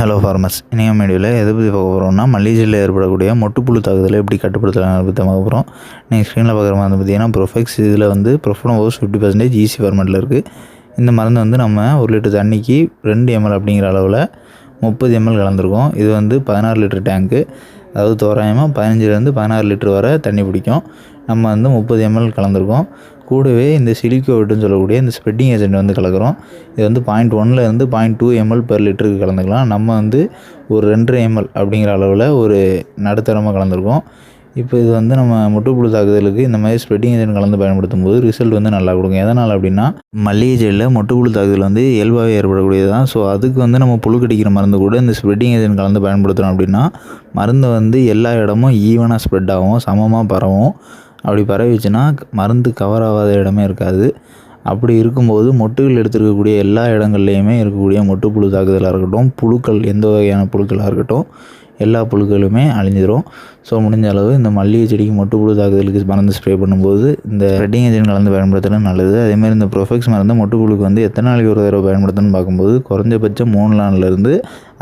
Hello farmers இனியும் மீடியோவில் எதை பற்றி பார்க்க போகிறோம்னா மல்லிகையில் ஏற்படக்கூடிய மொட்டுப்புழு தாக்குதலை எப்படி கட்டுப்படுத்தலாம் பற்றி பார்க்க போகிறோம் நீங்கள் ஸ்க்ரீனில் பார்க்குற மருந்து பார்த்தீங்கன்னா ப்ரொஃபெக்ஸ் இதில் வந்து ப்ரொஃபனோஸ் ஃபிஃப்டி பர்சன்டேஜ் ஈஸி ஃபார்மெட்டில் இருக்குது இந்த மருந்து வந்து நம்ம ஒரு லிட்டர் தண்ணிக்கு ரெண்டு எம்எல் அப்படிங்கிற அளவில் முப்பது எம்எல் கலந்துருக்கோம். இது வந்து பதினாறு லிட்டர் டேங்க்கு அதாவது தோராயமாக பதினஞ்சுலேருந்து பதினாறு லிட்டர் வரை தண்ணி பிடிக்கும். நம்ம வந்து முப்பது எம்எல் கலந்துருக்கோம். கூடவே இந்த சிலிக்கோவிட்னு சொல்லக்கூடிய இந்த ஸ்ப்ரெட்டிங் ஏஜென்ட் வந்து கலக்கிறோம். இது வந்து பாயிண்ட் ஒன்லேருந்து பாயிண்ட் டூ எம்எல் பெர் லிட்டருக்கு கலந்துக்கலாம். நம்ம வந்து ஒரு ரெண்டரை எம்எல் அப்படிங்கிற அளவில் ஒரு நடுத்தரமாக கலந்துருக்கோம். இப்போ இது வந்து நம்ம முட்டுப்புழு தாக்குதலுக்கு இந்த மாதிரி ஸ்ப்ரெட்டிங் ஏஜென்ட் கலந்து பயன்படுத்தும் போது ரிசல்ட் வந்து நல்லா கொடுக்கும். எதனால் அப்படின்னா மல்லிகை ஜெல்லில் முட்டுப்புழு தாக்குதல் வந்து இயல்பாகவே ஏற்படக்கூடியது தான். ஸோ அதுக்கு வந்து நம்ம புழு கடிக்கிற மருந்து கூட இந்த ஸ்ப்ரெட்டிங் ஏஜென்ட் கலந்து பயன்படுத்துகிறோம் அப்படின்னா மருந்து வந்து எல்லா இடமும் ஈவனாக ஸ்ப்ரெட் ஆகும் சமமாக பரவும். அப்படி பரவிச்சுன்னா மருந்து கவர் ஆகாத இடமே இருக்காது. அப்படி இருக்கும்போது மொட்டுகள் எடுத்துருக்கக்கூடிய எல்லா இடங்கள்லையுமே இருக்கக்கூடிய மொட்டுப்புழு தாக்குதலாக இருக்கட்டும் புழுக்கள் எந்த வகையான புழுக்களாக இருக்கட்டும் எல்லா புழுக்களுமே அழிஞ்சிரும். ஸோ முடிஞ்ச அளவு இந்த மல்லிகை செடிக்கு மொட்டுப்புழு தாக்குதலுக்கு மருந்து ஸ்ப்ரே பண்ணும்போது இந்த ரெட்டிங் ஏஜென்ட் கலந்து பயன்படுத்துறது நல்லது. அதேமாதிரி இந்த ப்ரொஃபெக்ஸ் மருந்து மொட்டுப்புழுக்கு வந்து எத்தனை நாளைக்கு ஒரு தடவை பயன்படுத்தணும்னு பார்க்கும்போது குறைஞ்சபட்சம் மூணு நாள்லேருந்து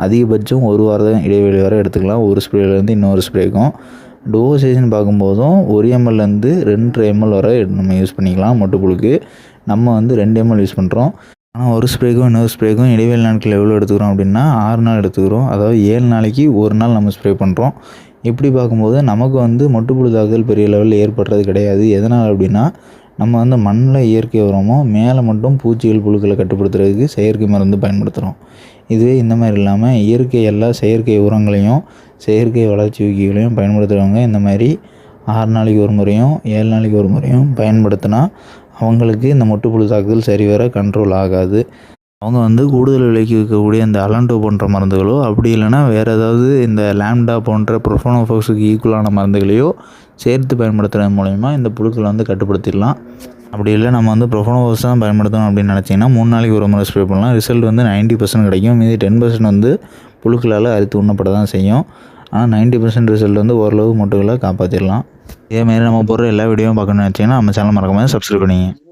அதிகபட்சம் ஒரு வாரம் இடைவெளி வரை எடுத்துக்கலாம். ஒரு ஸ்ப்ரேலேருந்து இன்னொரு ஸ்ப்ரேக்கும் டோசேஜ்னு பார்க்கும்போதும் ஒரு எம்எல்லேருந்து ரெண்டு எம்எல் வரை நம்ம யூஸ் பண்ணிக்கலாம் மொட்டுப்புழுக்கு நம்ம வந்து ரெண்டு எம்எல் யூஸ் பண்ணுறோம் ஆனால் ஒரு ஸ்ப்ரேக்கும் இன்னொரு ஸ்ப்ரேக்கும் இடைவெளி நாட்கள் எவ்வளோ எடுத்துக்கிறோம் அப்படின்னா ஆறு நாள் எடுத்துக்கிறோம். அதாவது ஏழு நாளைக்கு ஒரு நாள் நம்ம ஸ்ப்ரே பண்ணுறோம் இப்படி பார்க்கும்போது நமக்கு வந்து மொட்டுப்புழு தாக்குதல் பெரிய லெவலில் ஏற்படுறது கிடையாது. எதனால் அப்படின்னா நம்ம வந்து மண்ணில் இயற்கை உரமோ மேலே மட்டும் பூச்சிகள் புழுக்களை கட்டுப்படுத்துறதுக்கு செயற்கை மருந்து பயன்படுத்துகிறோம் இதுவே இந்த மாதிரி இல்லாமல் இயற்கை எல்லா செயற்கை உரங்களையும் செயற்கை வளர்ச்சி ஊக்கிகளையும் பயன்படுத்துகிறவங்க இந்த மாதிரி ஆறு நாளைக்கு ஒரு முறையும் ஏழு நாளைக்கு ஒரு முறையும் பயன்படுத்தினா அவங்களுக்கு இந்த முட்டுப்புழு தாக்குதல் சரிவர கண்ட்ரோல் ஆகாது. அவங்க வந்து கூடுதல் விலைக்கு விற்கக்கூடிய இந்த அலண்டோ போன்ற மருந்துகளோ அப்படி இல்லைன்னா வேறு ஏதாவது இந்த லேம்டா போன்ற ப்ரொஃபோனோஃபோக்ஸுக்கு ஈக்குவலான மருந்துகளையோ சேர்த்து பயன்படுத்துறது மூலயமா இந்த புழுக்களை வந்து கட்டுப்படுத்திடலாம். அப்படி இல்லை நம்ம வந்து ப்ரொஃபோனோஃபோக்ஸ் தான் பயன்படுத்தணும் அப்படின்னு நினச்சிங்கன்னா மூணு நாளைக்கு ஒரு முறை ஸ்ப்ரே பண்ணலாம். ரிசல்ட் வந்து நைன்ட்டி பர்சன்ட் கிடைக்கும். மீதி டென் பர்சன்ட் வந்து புழுக்களால் அரித்து உண்ணப்பட தான் செய்யும். ஆனால் நைன்ட்டி பர்சன்ட் ரிசல்ட் வந்து ஓரளவு மொட்டுகளை காப்பாற்றிடலாம் இதேமாரி நம்ம போடுற எல்லா வீடியோவும் பார்க்கணும்னு நினச்சிங்கன்னா நம்ம சேனல் மறக்காமல் சப்ஸ்கிரைப் பண்ணிங்க